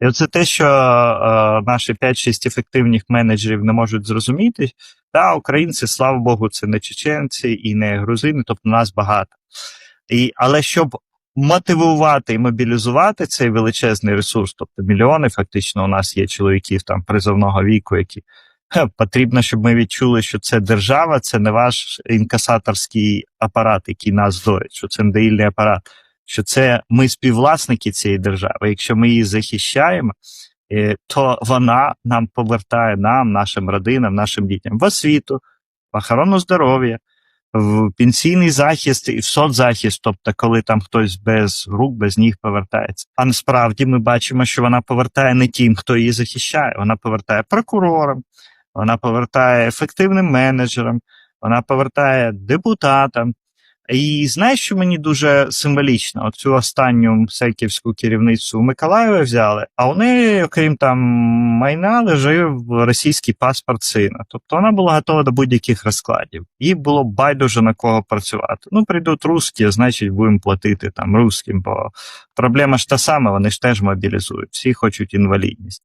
І оце те, що е, наші 5-6 ефективних менеджерів не можуть зрозуміти. Та українці, слава Богу, це не чеченці і не грузини, тобто нас багато. І, але щоб мотивувати і мобілізувати цей величезний ресурс, тобто мільйони, фактично, у нас є чоловіків там призовного віку, які потрібно, щоб ми відчули, що це держава, це не ваш інкасаторський апарат, який нас доїть, що це не апарат, що це ми співвласники цієї держави. Якщо ми її захищаємо, е, то вона нам повертає нам, нашим родинам, нашим дітям в освіту, в охорону здоров'я, в пенсійний захист і в соцзахист, тобто, коли там хтось без рук, без ніг повертається. А насправді ми бачимо, що вона повертає не тим, хто її захищає, вона повертає прокурорам, вона повертає ефективним менеджерам, вона повертає депутатам. І знаєш, що мені дуже символічно? Оцю останню секівську керівницю Миколаєва взяли, а у неї, окрім там майна, лежив російський паспорт сина. Тобто вона була готова до будь-яких розкладів. Їй було байдуже на кого працювати. Ну, прийдуть русські, значить, будемо платити там русським, бо проблема ж та сама, вони ж теж мобілізують, всі хочуть інвалідність.